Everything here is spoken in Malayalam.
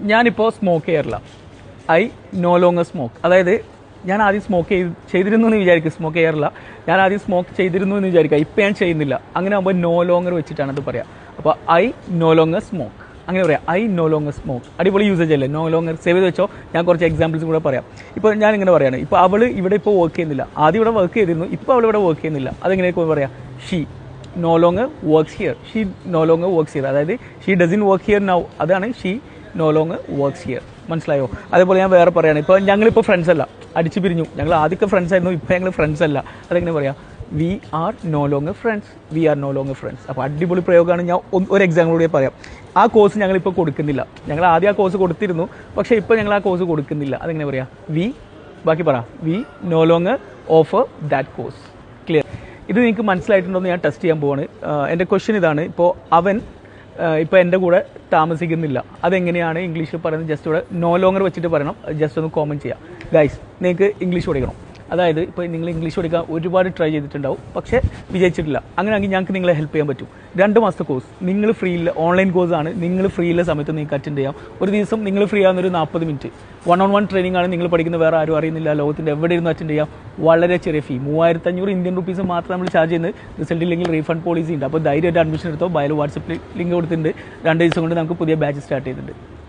ഞാനിപ്പോൾ സ്മോക്ക് ചെയ്യാറില്ല. ഐ നോ ലോങ്ങർ സ്മോക്ക് അതായത് ഞാൻ ആദ്യം സ്മോക്ക് ചെയ്ത് ചെയ്തിരുന്നു എന്ന് വിചാരിക്കും സ്മോക്ക് ചെയ്യാറില്ല. ഞാൻ ആദ്യം സ്മോക്ക് ചെയ്തിരുന്നു എന്ന് വിചാരിക്കുക ഇപ്പം ഞാൻ ചെയ്യുന്നില്ല. അങ്ങനെ ആകുമ്പോൾ നോ ലോങ്ങർ വെച്ചിട്ടാണ് അത് പറയാം. അപ്പോൾ ഐ നോ ലോങ്ങർ സ്മോക്ക് അങ്ങനെ പറയാം. ഐ നോ ലോങ്ങർ സ്മോക്ക് അടിപൊളി യൂസേജ് അല്ലേ? നോ ലോങ്ങർ സേവ് ചെയ്ത് വെച്ചോ. ഞാൻ കുറച്ച് എക്സാമ്പിൾസ് കൂടെ പറയാം. ഇപ്പോൾ ഞാൻ ഇങ്ങനെ പറയാണ്. ഇപ്പോൾ അവൾ ഇവിടെ ഇപ്പോൾ വർക്ക് ചെയ്യുന്നില്ല. ആദ്യം ഇവിടെ വർക്ക് ചെയ്തിരുന്നു. ഇപ്പോൾ അവൾ ഇവിടെ വർക്ക് ചെയ്യുന്നില്ല. അതെങ്ങനെയൊക്കെ പറയാം? She no longer works here she no longer works here അതായത് she doesn't work here now അതാണ് she no long works here മനസ്സിലായോ? അതേപോലെ ഞാൻ വേറെ പറയുകയാണ് ഇപ്പോൾ ഞങ്ങളിപ്പോൾ ഫ്രണ്ട്സ് അല്ല. അടിച്ചു പിരിഞ്ഞു. ഞങ്ങൾ ആദ്യമൊക്കെ ഫ്രണ്ട്സ് ആയിരുന്നു ഇപ്പോൾ ഞങ്ങൾ ഫ്രണ്ട്സ് അല്ല. അതെങ്ങനെ പറയാം? We are no long friends we are no long friends അപ്പോൾ അടിപൊളി പ്രയോഗമാണ്. ഞാൻ ഒരു എക്സാമ്പിൾ കൂടി പറയാം. ആ കോഴ്സ് ഞങ്ങളിപ്പോൾ കൊടുക്കുന്നില്ല. ഞങ്ങൾ ആദ്യം ആ കോഴ്സ് കൊടുത്തിരുന്നു. പക്ഷേ ഇപ്പോൾ ഞങ്ങൾ ആ കോഴ്സ് കൊടുക്കുന്നില്ല. അതെങ്ങനെ പറയാം? വി ബാക്കി പറ. We no long offer that course clear ഇത് നിങ്ങൾക്ക് മനസ്സിലായിട്ടുണ്ടോ എന്ന് ഞാൻ ടെസ്റ്റ് ചെയ്യാൻ പോവാണ്. എന്റെ ക്വസ്റ്റ്യൻ ഇതാണ്. ഇപ്പോൾ അവൻ ഇപ്പോൾ എന്റെ കൂടെ താമസിക്കുന്നില്ല. അതെങ്ങനെയാണ് ഇംഗ്ലീഷിൽ പറയുന്നത്? ജസ്റ്റ് ഇവിടെ നോ ലോങ്ങർ വെച്ചിട്ട് പറയണം. ജസ്റ്റ് ഒന്ന് കോമന്റ് ചെയ്യാം. ഗൈസ് നിങ്ങൾക്ക് ഇംഗ്ലീഷ് പഠിക്കണം. അതായത് ഇപ്പോൾ നിങ്ങൾ ഇംഗ്ലീഷ് പഠിക്കാൻ ഒരുപാട് ട്രൈ ചെയ്തിട്ടുണ്ടാവും പക്ഷേ വിജയിച്ചിട്ടില്ല. അങ്ങനെയാണെങ്കിൽ ഞങ്ങൾക്ക് നിങ്ങളെ ഹെൽപ്പ് ചെയ്യാൻ പറ്റും. രണ്ട് മാസത്തെ കോഴ്സ് നിങ്ങൾ ഫ്രീ ഇല്ല ഓൺലൈൻ കോഴ്സ് ആണ്. നിങ്ങൾ ഫ്രീ ഉള്ള സമയത്ത് നിങ്ങൾക്ക് അറ്റൻഡ് ചെയ്യാം. ഒരു ദിവസം നിങ്ങൾ ഫ്രീ ആവുന്ന ഒരു നാൽപ്പത് minute one on one training ആണ് നിങ്ങൾ പഠിക്കുന്ന വേറെ ആരും അറിയുന്നില്ല. ലോകത്തിന്റെ എവിടെ ഇരുന്ന് അറ്റൻഡ് ചെയ്യാം. വളരെ ചെറിയ ഫീ മൂവായിരത്തി അഞ്ഞൂറ് ഇന്ത്യൻ റുപ്പീസ് മാത്രം നമ്മൾ ചാർജ് ചെയ്യുന്നത്. റിസൾട്ട് ഇല്ലെങ്കിൽ റീഫണ്ട് പോളിസി ഉണ്ട്. അപ്പോൾ ധൈര്യമായിട്ട് അഡ്മിഷൻ എടുത്തോ. ബയൽ വാട്സപ്പിൽ ലിങ്ക് കൊടുത്തിട്ടുണ്ട്. രണ്ട് ദിവസം കൊണ്ട് നമുക്ക് പുതിയ ബാച്ച് സ്റ്റാർട്ട് ചെയ്തിട്ടുണ്ട്